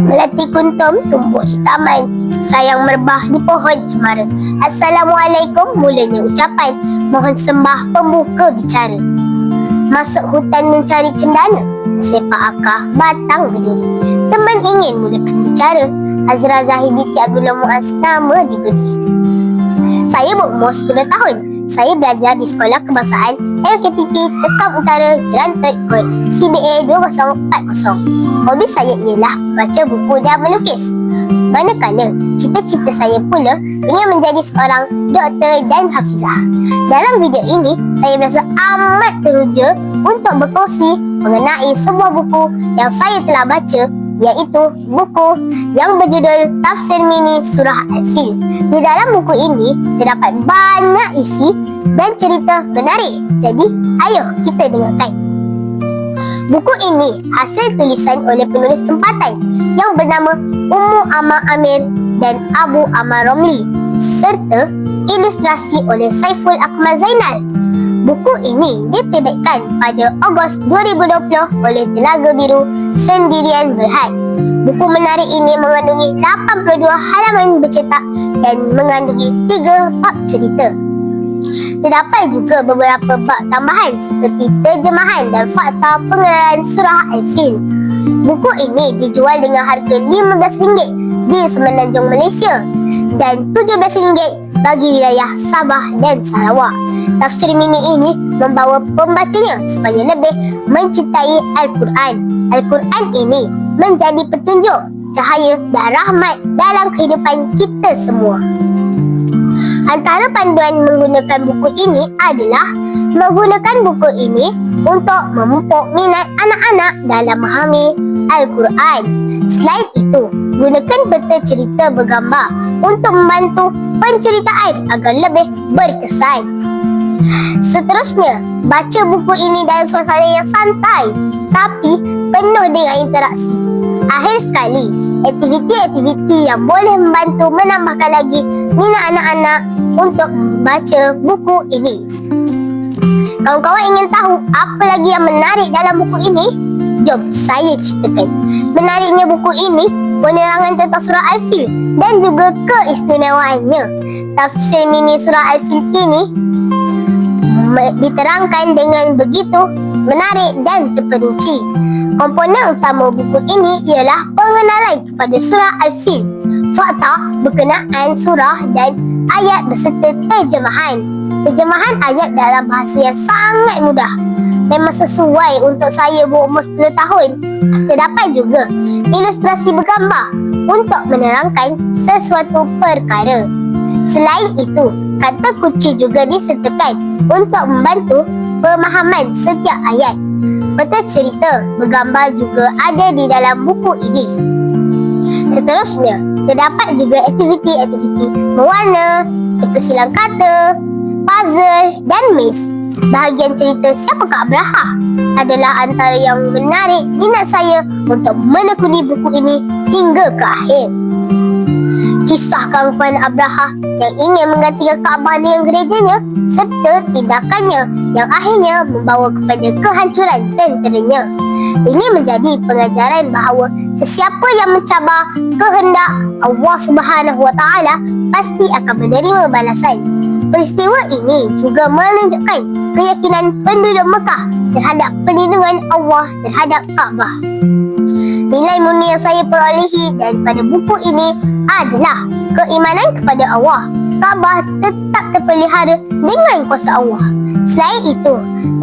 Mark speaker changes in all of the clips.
Speaker 1: Melati kuntum tumbuh di taman Sayang merbah di pohon cemara. Assalamualaikum mulanya ucapan. Mohon sembah pembuka bicara. Masuk hutan mencari cendana. Sepak akar batang berdiri. Teman ingin mulakan bicara. Azra Zahid binti Abdullah Muaz nama diberi. Saya berumur 10 tahun Saya belajar di Sekolah Kebangsaan LKTP Tekam Utara Jerantet Kod CBA 2040 Hobi saya ialah baca buku dan melukis Manakala cita-cita saya pula ingin menjadi seorang doktor dan hafizah. Dalam video ini, saya berasa amat teruja untuk berkongsi mengenai sebuah buku yang saya telah baca iaitu buku yang berjudul Tafsir Mini Surah Al-Fil. Di dalam buku ini terdapat banyak isi dan cerita menarik. Jadi, ayo kita dengarkan. Buku ini hasil tulisan oleh penulis tempatan yang bernama Ummu Amar Amir dan Abu Amar Romli serta ilustrasi oleh Saiful Akmal Zainal. Buku ini diterbitkan pada Ogos 2020 oleh Telaga Biru Sendirian Berhad. Buku menarik ini mengandungi 82 halaman bercetak dan mengandungi 3 bab cerita. Terdapat juga beberapa bab tambahan seperti terjemahan dan fakta pengenalan surah Al-Fil. Buku ini dijual dengan harga RM15 di Semenanjung Malaysia dan RM17 bagi wilayah Sabah dan Sarawak. Tafsir mini ini membawa pembacanya supaya lebih mencintai Al-Quran. Al-Quran ini menjadi petunjuk, cahaya dan rahmat dalam kehidupan kita semua. Antara panduan menggunakan buku ini adalah menggunakan buku ini untuk memupuk minat anak-anak dalam memahami Al-Quran. Selain itu, gunakan peta cerita bergambar untuk membantu penceritaan agar lebih berkesan. Seterusnya, baca buku ini dalam suasana yang santai tapi penuh dengan interaksi. Akhir sekali, aktiviti-aktiviti yang boleh membantu menambahkan lagi minat anak-anak untuk membaca buku ini. Kawan-kawan ingin tahu apa lagi yang menarik dalam buku ini? Jom saya ceritakan. Menariknya buku ini penerangan tentang surah Al-Fil dan juga keistimewaannya. Tafsir mini surah Al-Fil ini diterangkan dengan begitu menarik dan terperinci. Komponen utama buku ini ialah pengenalan kepada surah Al-Fil, fakta berkenaan surah dan ayat beserta terjemahan. Terjemahan ayat dalam bahasa yang sangat mudah. Memang sesuai untuk saya berumur 10 tahun. Terdapat juga ilustrasi bergambar untuk menerangkan sesuatu perkara. Selain itu, kata kunci juga disertakan untuk membantu pemahaman setiap ayat. Peta cerita bergambar juga ada di dalam buku ini. Seterusnya, terdapat juga aktiviti-aktiviti mewarna, teka silang kata, puzzle dan maze. Bahagian cerita Siapakah Abraha adalah antara yang menarik minat saya untuk menekuni buku ini hingga ke akhir. Kisah keangkuhan Abraha yang ingin menggantikan Kaabah dengan gerejanya serta tindakannya yang akhirnya membawa kepada kehancuran tenteranya. Ini menjadi pengajaran bahawa sesiapa yang mencabar kehendak Allah Subhanahu Wa Taala pasti akan menerima balasan. Peristiwa ini juga menunjukkan keyakinan penduduk Mekah terhadap perlindungan Allah terhadap Kaabah. Nilai murni yang saya perolehi daripada buku ini adalah keimanan kepada Allah. Kaabah tetap terpelihara dengan kuasa Allah. Selain itu,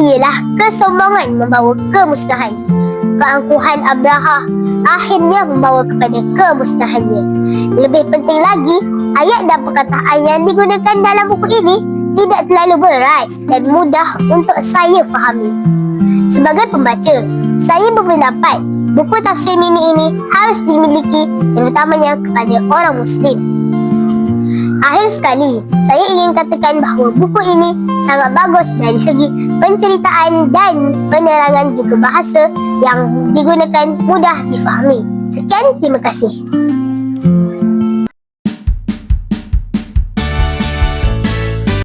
Speaker 1: ialah kesombongan membawa kemusnahan. Keangkuhan Abraha akhirnya membawa kepada kemusnahannya. Lebih penting lagi, ayat dan perkataan yang digunakan dalam buku ini tidak terlalu berat dan mudah untuk saya fahami. Sebagai pembaca, saya berpendapat buku tafsir mini ini harus dimiliki terutamanya kepada orang Muslim. Akhir sekali, saya ingin katakan bahawa buku ini sangat bagus dari segi penceritaan dan penerangan juga bahasa yang digunakan mudah difahami. Sekian, terima kasih.